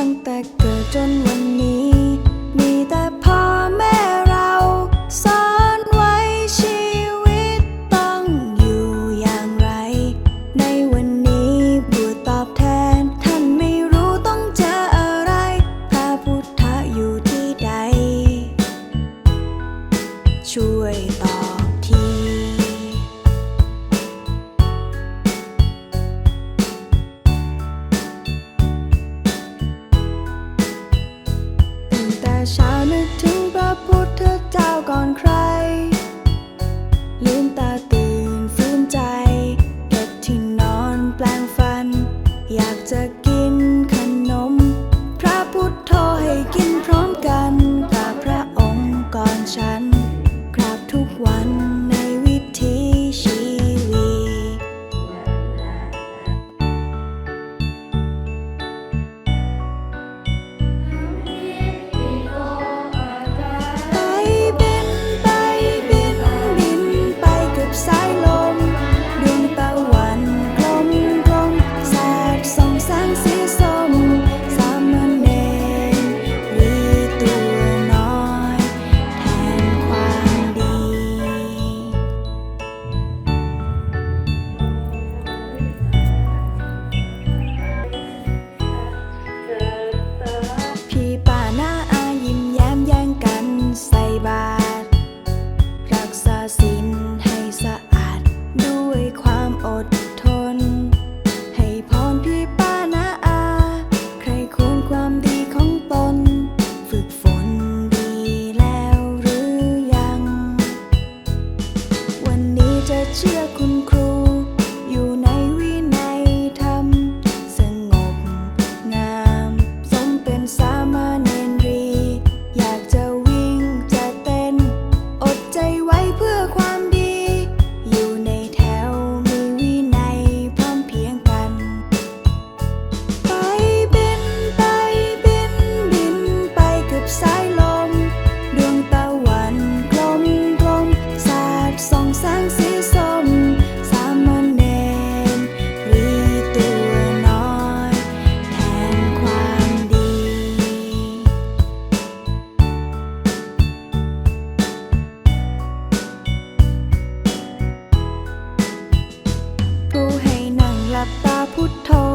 ั้งแต่เกิดจนวันนี้ ช้านาที Or. พุทโธ